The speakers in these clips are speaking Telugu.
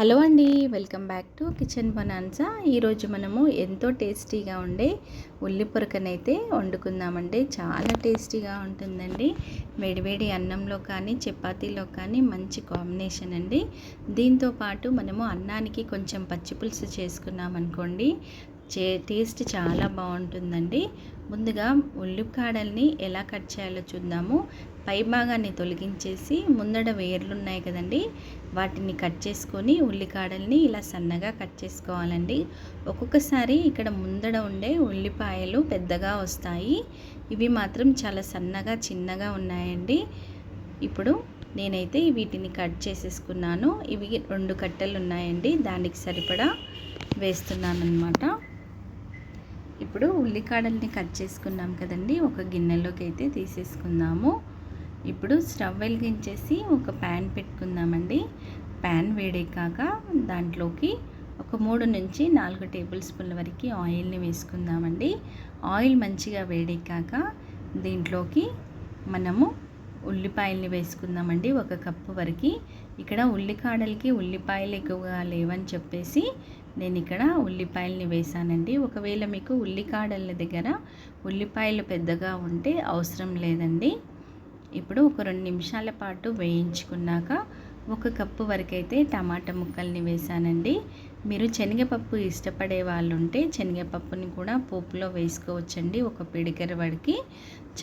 హలో అండి వెల్కమ్ బ్యాక్ టు కిచెన్ బనాన్సా. ఈరోజు మనము ఎంతో టేస్టీగా ఉండే ఉల్లి పొరకనైతే వండుకుందామండి. చాలా టేస్టీగా ఉంటుందండి. వేడివేడి అన్నంలో కానీ చపాతీలో కానీ మంచి కాంబినేషన్ అండి. దీంతో పాటు మనము అన్నానికి కొంచెం పచ్చిపులుసు చేసుకున్నామనుకోండి చే టేస్ట్ చాలా బాగుంటుందండి. ముందుగా ఉల్లిపాడల్ని ఎలా కట్ చేయాలో చూద్దాము. పై భాగాన్ని తొలగించేసి ముందడ వేర్లు ఉన్నాయి కదండి. వాటిని కట్ చేసుకొని ఉల్లికాడల్ని ఇలా సన్నగా కట్ చేసుకోవాలండి. ఒక్కొక్కసారి ఇక్కడ ముందడ ఉండే ఉల్లిపాయలు పెద్దగా వస్తాయి. ఇవి మాత్రం చాలా సన్నగా చిన్నగా ఉన్నాయండి. ఇప్పుడు నేనైతే వీటిని కట్ చేసేసుకున్నాను. ఇవి రెండు కట్టెలు ఉన్నాయండి దానికి సరిపడా వేస్తున్నాను అనమాట ఇప్పుడు ఉల్లికాడల్ని కట్ చేసుకున్నాం కదండి. ఒక గిన్నెలోకి అయితే తీసేసుకుందాము. ఇప్పుడు స్టవ్ వెలిగించేసి ఒక ప్యాన్ పెట్టుకుందామండి. ప్యాన్ వేడెక్కాక దాంట్లోకి ఒక మూడు నుంచి నాలుగు టేబుల్ స్పూన్ల వరకు ఆయిల్ని వేసుకుందామండి. ఆయిల్ మంచిగా వేడెక్కాక దీంట్లోకి మనము ఉల్లిపాయల్ని వేసుకుందామండి ఒక కప్పు వరకు. ఇక్కడ ఉల్లికాడలకి ఉల్లిపాయలు ఎక్కువగా లేవని చెప్పేసి నేను ఇక్కడ ఉల్లిపాయల్ని వేసానండి. ఒకవేళ మీకు ఉల్లికాడల దగ్గర ఉల్లిపాయలు పెద్దగా ఉంటే అవసరం లేదండి. ఇప్పుడు ఒక రెండు నిమిషాల పాటు వేయించుకున్నాక ఒక కప్పు వరకైతే టమాటా ముక్కల్ని వేసానండి మీరు శనగపప్పు ఇష్టపడే వాళ్ళు ఉంటే శనగపప్పుని కూడా పోపులో వేసుకోవచ్చండి ఒక పిడికర వడికి.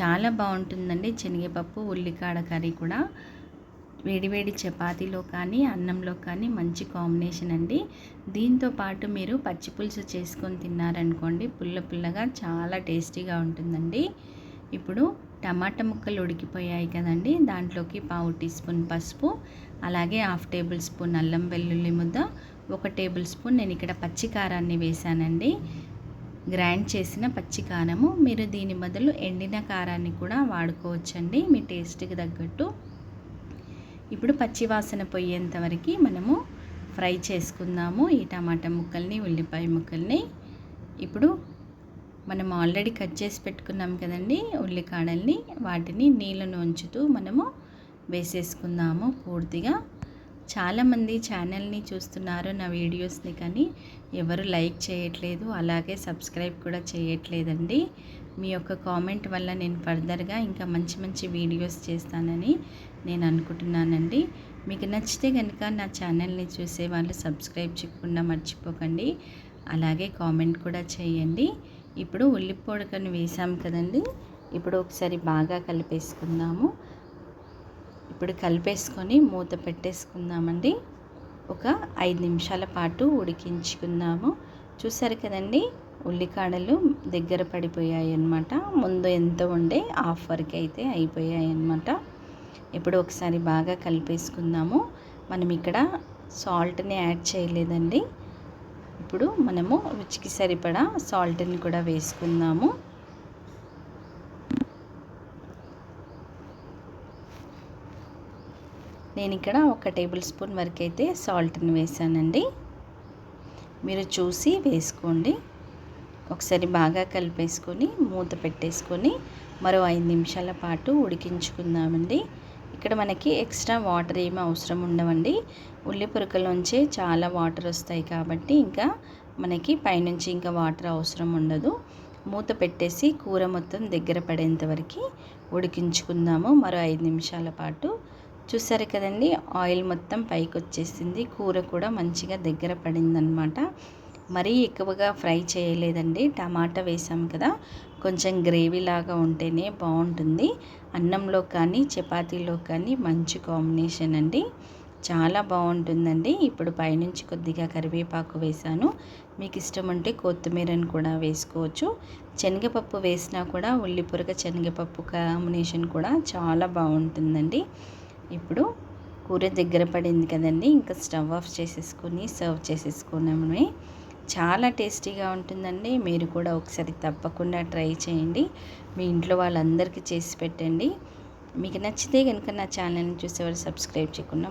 చాలా బాగుంటుందండి శనగపప్పు ఉల్లికాడ కర్రీ కూడా. వేడివేడి చపాతీలో కానీ అన్నంలో కానీ మంచి కాంబినేషన్ అండి. దీంతో పాటు మీరు పచ్చి పులుసు చేసుకొని తిన్నారనుకోండి పుల్ల పుల్లగా చాలా టేస్టీగా ఉంటుందండి. ఇప్పుడు టమాటా ముక్కలు ఉడికిపోయాయి కదండి. దాంట్లోకి పావు టీ స్పూన్ పసుపు అలాగే హాఫ్ టేబుల్ స్పూన్ అల్లం వెల్లుల్లి ముద్ద ఒక టేబుల్ స్పూన్ నేను ఇక్కడ పచ్చి కారాన్ని వేసానండి గ్రైండ్ చేసిన పచ్చి కారము. మీరు దీని బదులు ఎండిన కారాన్ని కూడా వాడుకోవచ్చండి మీ టేస్ట్కి తగ్గట్టు. ఇప్పుడు పచ్చివాసన పోయేంత వరకు మనము ఫ్రై చేసుకుందాము ఈ టమాటా ముక్కల్ని ఉల్లిపాయ ముక్కల్ని. ఇప్పుడు మనం ఆల్రెడీ కట్ చేసి పెట్టుకున్నాం కదండి ఉల్లికాడల్ని వాటిని నీళ్ళను ఉంచుతూ మనము వేసేసుకుందాము పూర్తిగా. చాలామంది ఛానల్ని చూస్తున్నారు నా వీడియోస్ని కానీ ఎవరు లైక్ చేయట్లేదు అలాగే సబ్స్క్రైబ్ కూడా చేయట్లేదండి. మీ యొక్క కామెంట్ వల్ల నేను ఫర్దర్గా ఇంకా మంచి మంచి వీడియోస్ చేస్తానని నేను అనుకుంటున్నానండి. మీకు నచ్చితే కనుక నా ఛానల్ని చూసే వాళ్ళు సబ్స్క్రైబ్ చేయకుండా మర్చిపోకండి. అలాగే కామెంట్ కూడా చేయండి. ఇప్పుడు ఉల్లి వేసాము వేసాం కదండి. ఇప్పుడు ఒకసారి బాగా కలిపేసుకుందాము. ఇప్పుడు కలిపేసుకొని మూత పెట్టేసుకుందామండి. ఒక ఐదు నిమిషాల పాటు ఉడికించుకుందాము. చూసారు కదండి ఉల్లికాడలు దగ్గర పడిపోయాయి అన్నమాట ముందు ఎంత ఉండే హాఫ్ వరకు అయితే అయిపోయాయి అన్నమాట ఇప్పుడు ఒకసారి బాగా కలిపేసుకుందాము. మనం ఇక్కడ సాల్ట్ని యాడ్ చేయలేదండి. ఇప్పుడు మనము రుచికి సరిపడా సాల్ట్ని కూడా వేసుకుందాము. నేను ఇక్కడ ఒక టేబుల్ స్పూన్ వరకు అయితే సాల్ట్ని వేసానండి. మీరు చూసి వేసుకోండి. ఒకసారి బాగా కలిపేసుకొని మూత పెట్టేసుకొని మరో ఐదు నిమిషాల పాటు ఉడికించుకుందామండి. ఇక్కడ మనకి ఎక్స్ట్రా వాటర్ ఏమీ అవసరం ఉండవండి. ఉల్లి పురకలోంచే చాలా వాటర్ వస్తాయి కాబట్టి ఇంకా మనకి పైనుంచి ఇంకా వాటర్ అవసరం ఉండదు. మూత పెట్టేసి కూర మొత్తం దగ్గర పడేంత వరకు ఉడికించుకుందాము. మరో ఐదు నిమిషాల పాటు. చూసారు కదండి ఆయిల్ మొత్తం పైకి వచ్చేసింది కూర కూడా మంచిగా దగ్గర పడిందనమాట. మరీ ఎక్కువగా ఫ్రై చేయలేదండి. టమాటా వేసాం కదా కొంచెం గ్రేవీ లాగా ఉంటేనే బాగుంటుంది. అన్నంలో కానీ చపాతీలో కానీ మంచి కాంబినేషన్ అండి. చాలా బాగుంటుందండి. ఇప్పుడు పైనుంచి కొద్దిగా కరివేపాకు వేసాను. మీకు ఇష్టం ఉంటే కొత్తిమీరని కూడా వేసుకోవచ్చు. శనగపప్పు వేసినా కూడా ఉల్లిపురక శనగపప్పు కాంబినేషన్ కూడా చాలా బాగుంటుందండి. ఇప్పుడు కూర దగ్గర పడింది కదండి ఇంకా స్టవ్ ఆఫ్ చేసేసుకొని సర్వ్ చేసేసుకున్నామే. చాలా టేస్టీగా ఉంటుందండి. మీరు కూడా ఒకసారి తప్పకుండా ట్రై చేయండి. మీ ఇంట్లో వాళ్ళందరికీ చేసి పెట్టండి. మీకు నచ్చితే కనుక నా ఛానల్ని చూసేవారు సబ్స్క్రైబ్ చేయకుండా